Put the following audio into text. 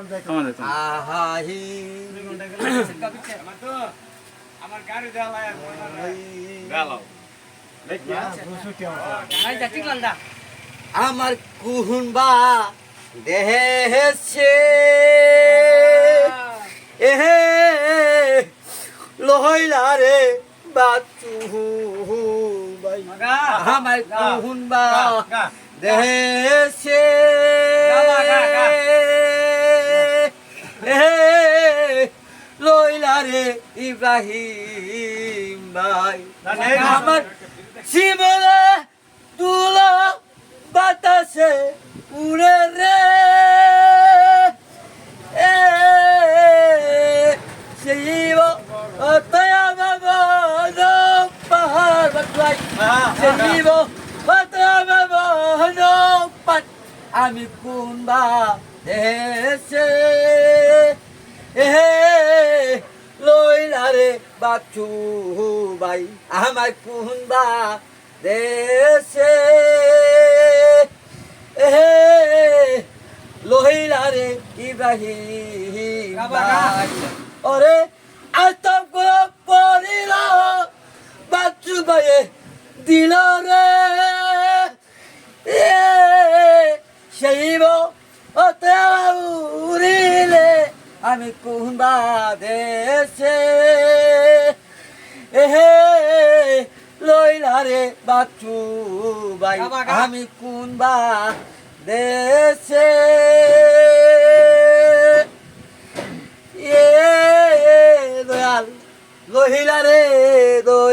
আমার যেত না। আহাহি আমার গাড়ি দেওয়া গেলাও। আমার কুহুনবা দেহেছে এহে লহইলা রে বাচু বাই আমার কুহুনবা দেহেছে এহে লইলা রে ইব্রাহিম ভাই। আমার শিমলা তুলা বাতাসে উড়ে রে। এ শিব অতয়া বাবা পাহাড়। শিব অতয়া পাট আমি কোন বা দেশে এ লইলা রে বাচু বাই আমার কোন বা দেশে। এহে লহিলা রে ইব্রাহিম ভাই। ওরে আতম করে পড়িল বাচু ভাইয়ে দিল রে। সেইব অতে উড়িলে আমি কুম্বা দেশে। এহে লইলা রে বাচ্চু ভাই আমি কোন বা দেশে এ দয়াল লহিলা রে দয়াল।